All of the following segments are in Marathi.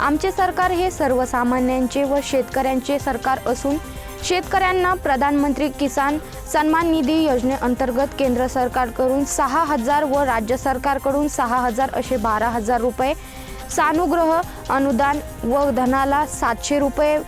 आमचे सरकार हे सर्वसामान्यांचे व शेतकऱ्यांचे सरकार असून शेतकऱ्यांना प्रधानमंत्री किसान सन्मान निधी योजनेअंतर्गत केंद्र सरकारकडून सहा हजार व राज्य सरकारकडून सहा हजार असे बारा हजार रुपये सानुग्रह अनुदान व धनाला सातशे रुपये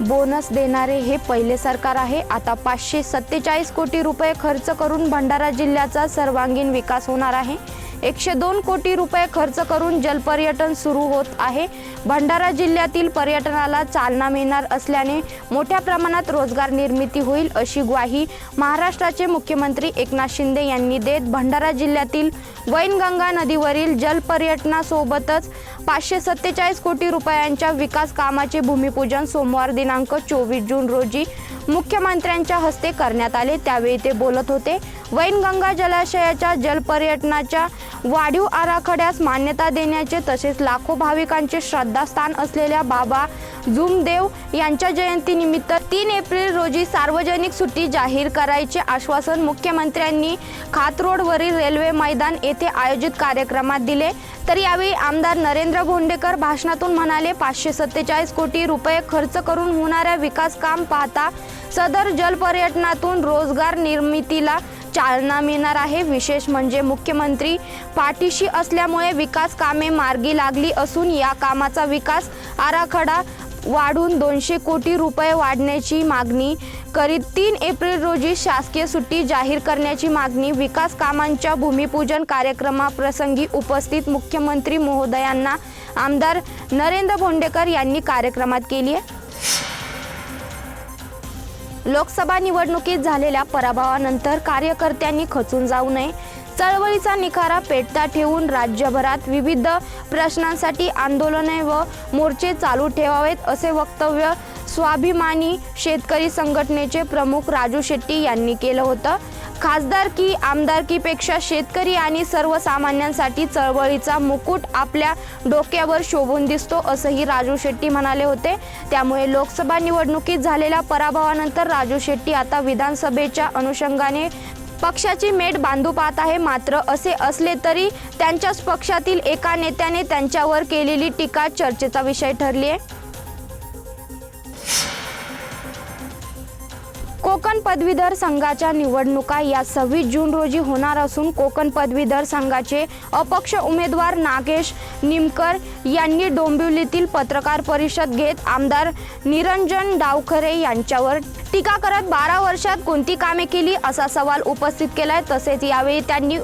बोनस देणारे हे पहिले सरकार आहे. आता पाचशे सत्तेचाळीस कोटी रुपये खर्च करून भंडारा जिल्ह्याचा सर्वांगीण विकास होणार आहे. एकशे दोन कोटी रुपये खर्च करून जलपर्यटन सुरू होत आहे. भंडारा जिल्ह्यातील पर्यटनाला चालना मिळणार असल्याने मोठ्या प्रमाणात रोजगार निर्मिती होईल अशी ग्वाही महाराष्ट्राचे मुख्यमंत्री एकनाथ शिंदे यांनी देत भंडारा जिल्ह्यातील वैनगंगा नदीवरील जलपर्यटनासोबतच पाचशे सत्तेचाळीस कोटी रुपयांच्या विकास कामाचे भूमिपूजन सोमवार दिनांक चोवीस जून रोजी मुख्यमंत्र्यांच्या हस्ते करण्यात आले. त्यावेळी ते बोलत होते वैनगंगा जलाशयाच्या जलपर्यटनाच्या वाढीव आराखड्यास मान्यता देण्याचे तसेच लाखो भाविकांचे श्रद्धास्थान असलेल्या बाबा जुमदेव यांच्या जयंतीनिमित्त तीन एप्रिल रोजी सार्वजनिक सुट्टी जाहीर करायचे आश्वासन मुख्यमंत्र्यांनी खातरोडवरील रेल्वे मैदान येथे आयोजित कार्यक्रमात दिले. तर यावेळी आमदार नरेंद्र भोंडेकर भाषणातून म्हणाले पाचशे सत्तेचाळीस कोटी रुपये खर्च करून होणाऱ्या विकास काम पाहता सदर जलपर्यटनातून रोजगार निर्मितीला चालना मिळणार आहे. विशेष म्हणजे मुख्यमंत्री पाठीशी असल्यामुळे विकास कामे मार्गी लागली असून या कामाचा विकास आराखडा वाढून दोनशे कोटी रुपये वाढण्याची मागणी करीत तीन एप्रिल रोजी शासकीय सुट्टी जाहीर करण्याची मागणी विकास कामांच्या भूमिपूजन कार्यक्रमाप्रसंगी उपस्थित मुख्यमंत्री महोदयांना आमदार नरेंद्र भोंडेकर यांनी कार्यक्रमात केली आहे. लोकसभा निवडणुकीत झालेल्या पराभवानंतर कार्यकर्त्यांनी खचून जाऊ नये. चळवळीचा निखारा पेटता ठेवून राज्यभरात विविध प्रश्नांसाठी आंदोलने व मोर्चे चालू ठेवावेत असे वक्तव्य स्वाभिमानी शेतकरी संघटनेचे प्रमुख राजू शेट्टी यांनी केलं होतं. खासदारकी आमदारकीपेक्षा शेतकरी आणि सर्वसामान्यांसाठी चळवळीचा मुकुट आपल्या डोक्यावर शोभून दिसतो असंही राजू शेट्टी म्हणाले होते. त्यामुळे लोकसभा निवडणुकीत झालेल्या पराभवानंतर राजू शेट्टी आता विधानसभेच्या अनुषंगाने पक्षाची मेट बांधू पाहत आहे. मात्र असे असले तरी त्यांच्याच पक्षातील एका नेत्याने त्यांच्यावर केलेली टीका चर्चेचा विषय ठरली आहे कोकण पदवीधर संघाच्या निवडणुका या सव्वीस जून रोजी होणार असून कोकण पदवीधर संघाचे अपक्ष उमेदवार नागेश निमकर यांनी डोंबिवलीतील पत्रकार परिषद घेत आमदार निरंजन डावखरे यांच्यावर टीका करत बारा वर्षात कोणती कामे केली असा सवाल उपस्थित केलाय. तसेच यावेळी त्यांनी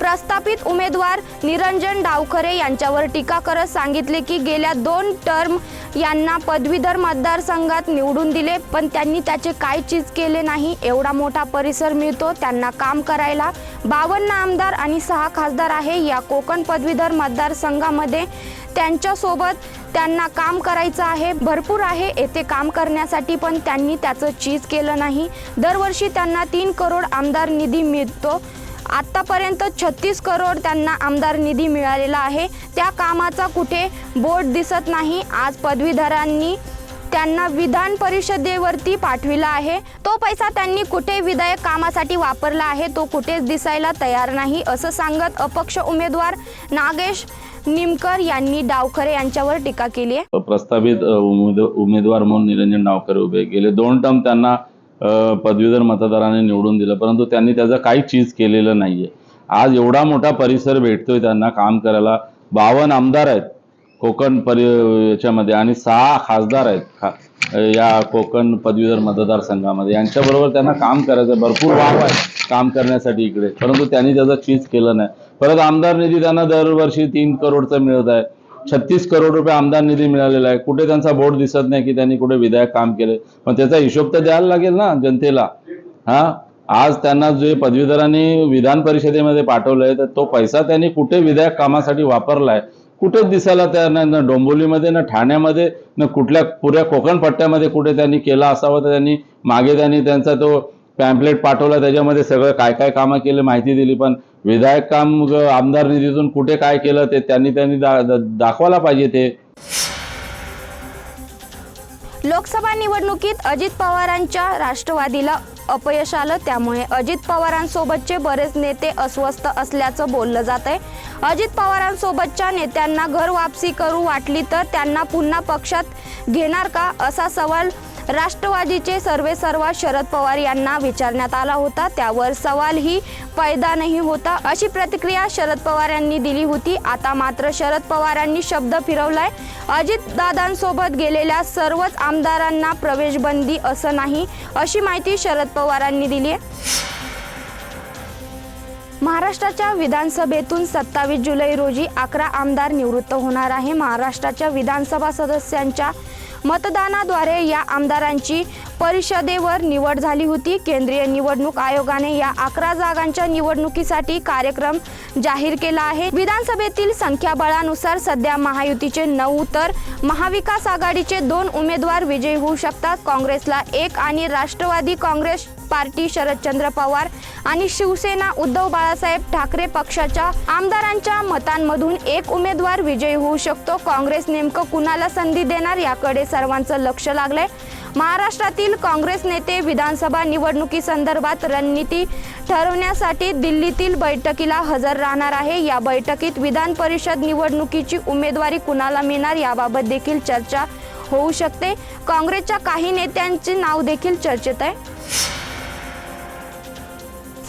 प्रस्थापित उमेदवार निरंजन डावखरे यांच्यावर टीका करत सांगितले की गेल्या दोन टर्म यांना पदवीधर मतदारसंघात निवडून दिले पण त्यांनी त्याचे काय चीज केले नाही. एवढा मोठा परिसर मिळतो त्यांना काम करायला. बावन्न आमदार आणि सहा खासदार आहे. या कोकण पदवीधर मतदारसंघामध्ये त्यांच्यासोबत त्यांना काम करायचं आहे. भरपूर आहे. येथे काम करण्यासाठी पण त्यांनी त्याचं चीज केलं नाही. दरवर्षी त्यांना तीन करोड आमदार निधी मिळतो. आत्तापर्यंत छत्तीस करोड त्यांना आमदार निधी मिळालेला आहे. त्या कामाचा कुठे बोर्ड दिसत नाही. आज पदवीधरांनी त्यांना विधान परिषदेवरती पाठविला आहे. तो पैसा त्यांनी कुठे विधायक कामासाठी वापरला आहे तो कुठेच दिसायला तयार नाही असं सांगत अपक्ष उमेदवार नागेश निमकर यांनी डावखरे यांच्यावर टीका केली आहे. प्रस्तावित उमेदवार म्हणून निरंजन डावखरे उभे गेले दोन टर्म त्यांना पदवीधर मतदाराने निवडून दिलं. परंतु त्यांनी त्याचं काही चीज केलेलं नाहीये. आज एवढा मोठा परिसर भेटतोय त्यांना काम करायला. बावन्न आमदार आहेत कोकण परि याच्यामध्ये आणि सहा खासदार आहेत खा या कोकण पदवीधर मतदारसंघामध्ये. यांच्याबरोबर त्यांना काम करायचं भरपूर वाव आहे काम करण्यासाठी इकडे. परंतु त्यांनी त्याचं चीज केलं नाही. परत आमदार निधी त्यांना दरवर्षी तीन करोडचा मिळत आहे. छत्तीस करोड रुपये आमदार निधी मिळालेला आहे. कुठे त्यांचा बोर्ड दिसत नाही की त्यांनी कुठे विधायक काम केले पण त्याचा हिशोब तर द्यायला लागेल ना जनतेला. हा? आज त्यांना जे पदवीधरांनी विधान परिषदेमध्ये पाठवलंय तर तो पैसा त्यांनी कुठे विधायक कामासाठी वापरलाय? कुठेच दिसायला तयार नाही? ना डोंबोलीमध्ये ना ठाण्यामध्ये ना कुठल्या पुऱ्या कोकण पट्ट्यामध्ये कुठे त्यांनी केला असावा तर त्यांनी मागे त्यांनी त्यांचा तो पॅम्पलेट पाठवला त्याच्यामध्ये सगळं काय काय कामं केले माहिती दिली पण विधायक काम आमदार निधीतून कुठे काय केलं ते त्यांनी त्यांनी दा- दा- दाखवायला पाहिजे ते. लोकसभा निवडणुकीत अजित पवारांच्या राष्ट्रवादीला अपयश आलं त्यामुळे अजित पवारांसोबतचे बरेच नेते अस्वस्थ असल्याचं बोललं जात आहे अजित पवारांसोबतच्या नेत्यांना घर वापसी करू वाटली तर त्यांना पुन्हा पक्षात घेणार का असा सवाल राष्ट्रवादीचे सर्वे सर्वा शरद पवार यांना विचारण्यात आला होता. त्यावर सवालही पैदा नाही होता. अशी प्रतिक्रिया शरद पवार यांनी दिली होती. आता मात्र शरद पवारांनी शब्द फिरवलाय. अजित दादांसोबत गेलेल्या सर्वच आमदारांना प्रवेशबंदी असं नाही अशी माहिती शरद पवारांनी दिली आहे महाराष्ट्राच्या विधानसभेतून सत्तावीस जुलै रोजी अकरा आमदार निवृत्त होणार आहे. महाराष्ट्राच्या विधानसभा सदस्यांच्या मतदानाद्वारे या आमदारांची परिषदेवर निवड झाली होती. केंद्रीय निवडणूक आयोगाने या अकरा जागांच्या निवडणुकीसाठी कार्यक्रम जाहीर केला आहे. विधानसभेतील संख्याबळानुसार सध्या महायुतीचे नऊ तर महाविकास आघाडीचे दोन उमेदवार विजयी होऊ शकतात. काँग्रेसला एक आणि राष्ट्रवादी काँग्रेस पार्टी शरदचंद्र पवार आणि शिवसेना उद्धव बाळासाहेब ठाकरे पक्षाच्या आमदारांच्या मतांमधून एक उमेदवार विजयी होऊ शकतो. काँग्रेस नेमकं कुणाला संधी देणार याकडे सर्वांचं लक्ष लागलंय. महाराष्ट्रातील काँग्रेस नेते विधानसभा निवडणुकीसंदर्भात रणनीती ठरवण्यासाठी दिल्लीतील बैठकीला हजर राहणार आहे. या बैठकीत विधान परिषद निवडणुकीची उमेदवारी कुणाला मिळणार याबाबत देखील चर्चा होऊ शकते. काँग्रेसच्या काही नेत्यांचे नाव देखील चर्चेत आहे.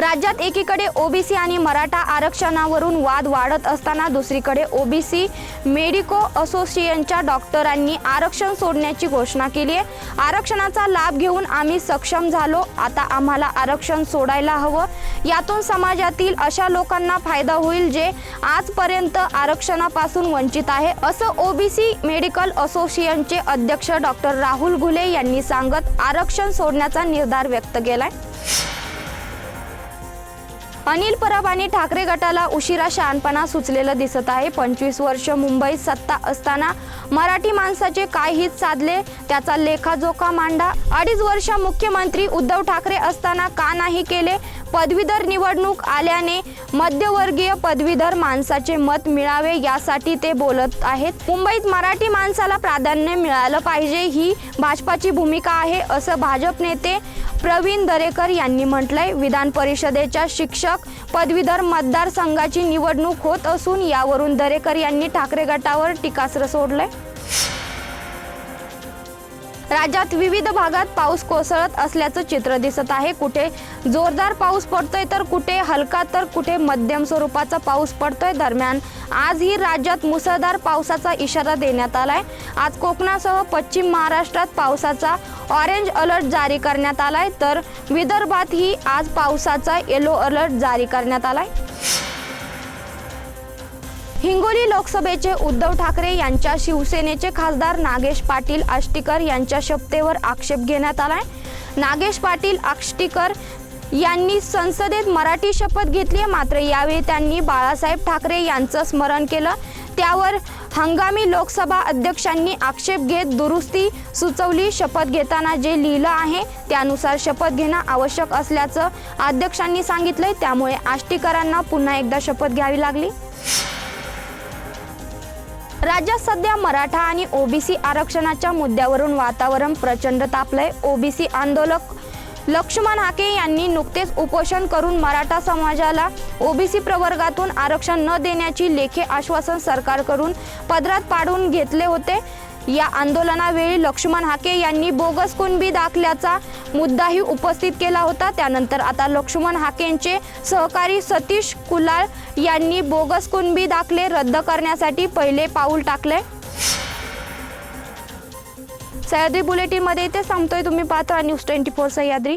राज्यात एकीकडे ओबीसी आणि मराठा आरक्षणावरून वाद वाढत असताना दुसरीकडे ओबीसी मेडिको असोसिएशनच्या डॉक्टरांनी आरक्षण सोडण्याची घोषणा केली आहे. आरक्षणाचा लाभ घेऊन आम्ही सक्षम झालो. आता आम्हाला आरक्षण सोडायला हवं. यातून समाजातील अशा लोकांना फायदा होईल जे आजपर्यंत आरक्षणापासून वंचित आहे असं ओबीसी मेडिकल असोसिएशनचे अध्यक्ष डॉक्टर राहुल घुले यांनी सांगत आरक्षण सोडण्याचा निर्धार व्यक्त केलाय. अनिल परब आणि ठाकरे गटाला उशिरा शहाणपणा सुचलेलं दिसत आहे. पंचवीस वर्ष मुंबईत सत्ता असताना मराठी माणसाचे काय हित साधले? त्याचा लेखाजोखा मांडा. अडीच वर्ष मुख्यमंत्री उद्धव ठाकरे असताना का नाही केले? पदवीधर निवडणूक आल्याने मध्यवर्गीय पदवीधर माणसाचे मत मिळावे यासाठी ते बोलत आहेत. मुंबईत मराठी माणसाला प्राधान्य मिळालं पाहिजे ही भाजपाची भूमिका आहे असं भाजप नेते प्रवीण दरेकर यांनी म्हटलंय. विधान परिषदेच्या शिक्षक पदवीधर मतदारसंघाची निवडणूक होत असून यावरून दरेकर यांनी ठाकरे गटावर टीकास्त्र सोडलंय. राज्यात विविध भागात पाऊस कोसळत असल्याचं चित्र दिसत आहे. कुठे जोरदार पाऊस पडतोय तर कुठे हलका तर कुठे मध्यम स्वरूपाचा पाऊस पडतोय. दरम्यान आजही राज्यात मुसळधार पावसाचा इशारा देण्यात आलाय. आज कोकणासह पश्चिम महाराष्ट्रात पावसाचा ऑरेंज अलर्ट जारी करण्यात आलाय. तर विदर्भातही आज पावसाचा येलो अलर्ट जारी करण्यात आलाय. हिंगोली लोकसभेचे उद्धव ठाकरे यांच्या शिवसेनेचे खासदार नागेश पाटील आष्टीकर यांच्या शपथेवर आक्षेप घेण्यात आलाय. नागेश पाटील आष्टीकर यांनी संसदेत मराठी शपथ घेतली मात्र यावेळी त्यांनी बाळासाहेब ठाकरे यांचं स्मरण केलं. त्यावर हंगामी लोकसभा अध्यक्षांनी आक्षेप घेत दुरुस्ती सुचवली. शपथ घेताना जे लिहिलं आहे त्यानुसार शपथ घेणं आवश्यक असल्याचं अध्यक्षांनी सांगितलंय. त्यामुळे आष्टीकरांना पुन्हा एकदा शपथ घ्यावी लागली. राज्यात सध्या मराठा आणि ओबीसी आरक्षणाच्या मुद्द्यावरून वातावरण प्रचंड तापलंय. ओबीसी आंदोलक लक्ष्मण हाके यांनी नुकतेच उपोषण करून मराठा समाजाला ओबीसी प्रवर्गातून आरक्षण न देण्याची लेखी आश्वासन सरकारकडून पदरात पाडून घेतले होते. या आंदोलनावेळी लक्ष्मण हाके यांनी बोगस कुणबी दाखल्याचा मुद्दाही उपस्थित केला होता. त्यानंतर आता लक्ष्मण हाकेंचे सहकारी सतीश कुलाळ यांनी बोगस कुणबी दाखले रद्द करण्यासाठी पहिले पाऊल टाकले. सह्याद्री बुलेटिनमध्ये इथे सांगतोय तुम्ही पाहता न्यूज ट्वेंटी फोर सह्याद्री.